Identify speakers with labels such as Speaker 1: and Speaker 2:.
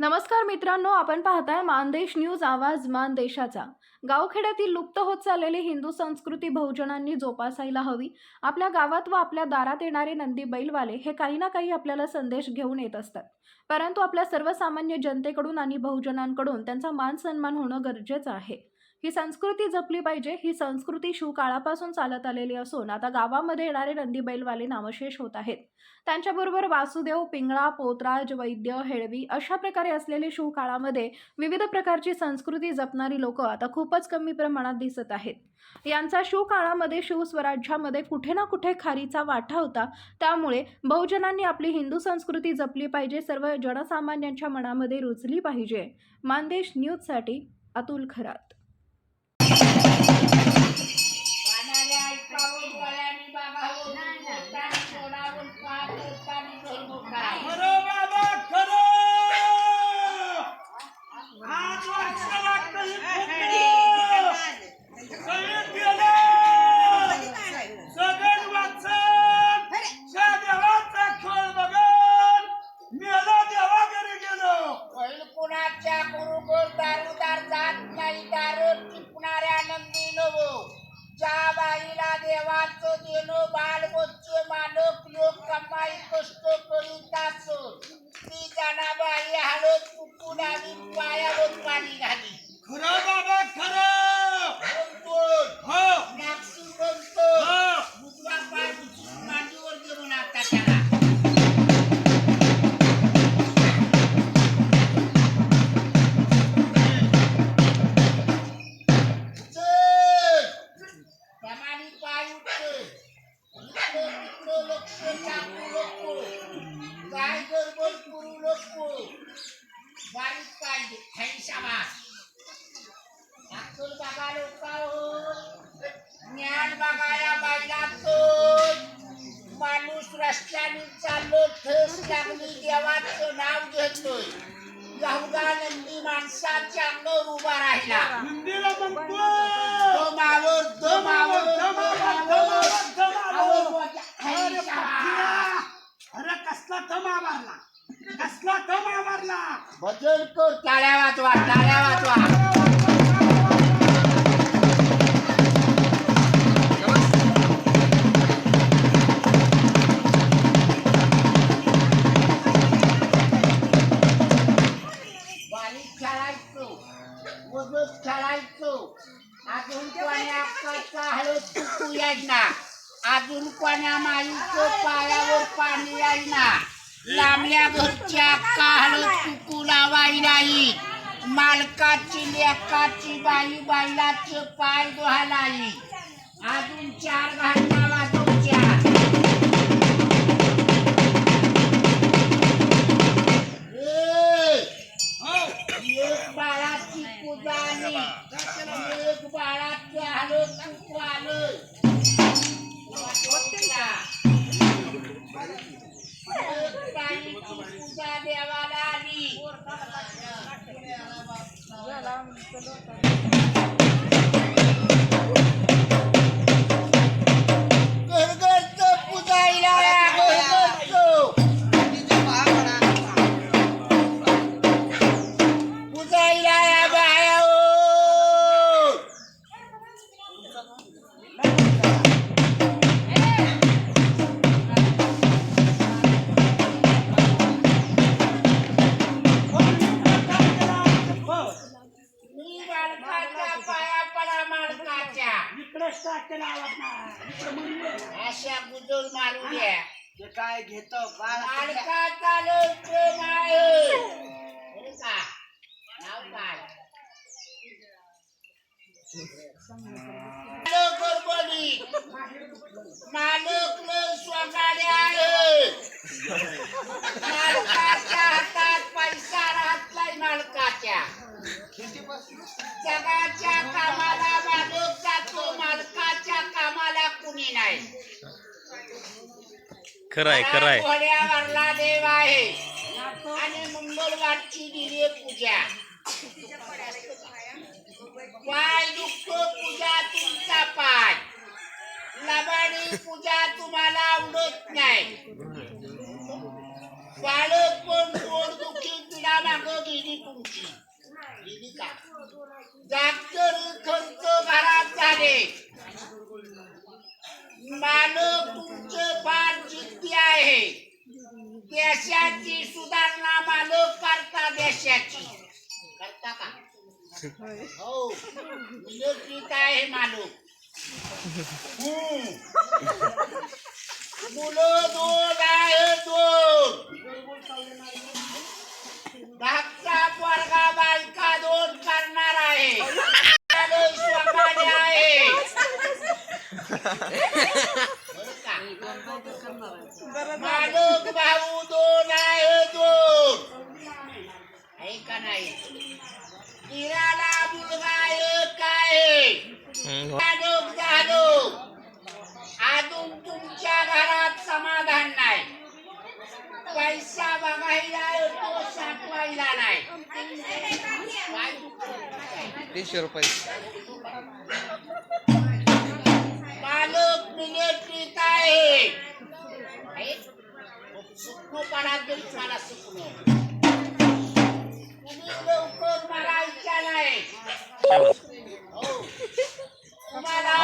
Speaker 1: नमस्कार मित्रांनो आपण पाहताय मानदेश न्यूज आवाज मान देशाचा गावखेड्यातील लुप्त होत चाललेली हिंदू संस्कृती बहुजनांनी जोपासायला हवी. आपल्या गावात व आपल्या दारात येणारे नंदी बैलवाले हे काही ना काही आपल्याला संदेश घेऊन येत असतात. परंतु आपल्या सर्वसामान्य जनतेकडून आणि बहुजनांकडून त्यांचा मान सन्मान होणं गरजेचं आहे. ही संस्कृती जपली पाहिजे ही संस्कृती शिवकाळापासून चालत आलेली असून आता गावामध्ये येणारे नंदी बैलवाले नामशेष होत आहेत. त्यांच्याबरोबर वासुदेव पिंगळा पोतराज वैद्य हेळवी अशा प्रकारे असलेले शिवकाळामध्ये विविध प्रकारची संस्कृती जपणारी लोक आता खूपच कमी प्रमाणात दिसत आहेत. यांचा शिवकाळामध्ये शिवस्वराज्यामध्ये कुठे ना कुठे खारीचा वाटा होता. त्यामुळे बहुजनांनी आपली हिंदू संस्कृती जपली पाहिजे सर्व जनसामान्यांच्या मनामध्ये रुजली पाहिजे. मानदेश न्यूजसाठी अतुल खरात.
Speaker 2: Thank you. बारीक बघा. ज्ञान बघायला बैलाचं माणूस रस्त्याने चाललो ठस लागली देवाचं नाव घेतोय गावगा नंदी माणसाच्या अंगावर उभा राहिला
Speaker 3: म्हणतो
Speaker 2: दमावर दमावर भजन कर टाळ्या वाजवा टाळ्या वाजवा. बारीक खेळायचो वगत खेळायचो. अजून कोण्या अक्काचा हळद चुकू यायना. अजून कोण्या माईचं पायावर पाणी यायना. लांबल्या घरच्या अक्का हळद चुकू लावाई नाही मालकाची लेकाची बाई बाईलाचे पाय धुहालाई अजून चार घालना ಚಲೋ ಅದಾ
Speaker 3: इकडे स्टार्ट केला आवाज ना इकडे म्हणून
Speaker 2: अशा गुजर मारू द्या
Speaker 3: ते काय घेतो?
Speaker 2: मालकाचा लोक नाही बरं का? नाव काय मालक स्वगाडे आहे. मालकाच्या हातात पैसा राहत नाही मालकाच्या. जगाच्या खरं आहे
Speaker 4: खरं आहे
Speaker 2: भोळ्यावरला देव आहे आणि मंगळवारची दिली पूजा. पूजा तुमचा पाय. पूजा तुम्हाला आवडत नाही. बाळक पण गेली तुमची. गेली का? डॉक्टर खर्च घरात झाले. मालक देशाची सुधारणा मालक करता देशाची. करता का? हो. मुलं दोन दोन दोन करणार आहे. आहे का नाही किराणा मुलगा एक आहे. मालक झालो अजून तुमच्या घरात समाधान नाही. पैसा बघायला येतो साठवायला नाही.
Speaker 4: तीनशे रुपये.
Speaker 2: मिलिटरीत आहे. तरी मला सुखणं हो. तुम्हाला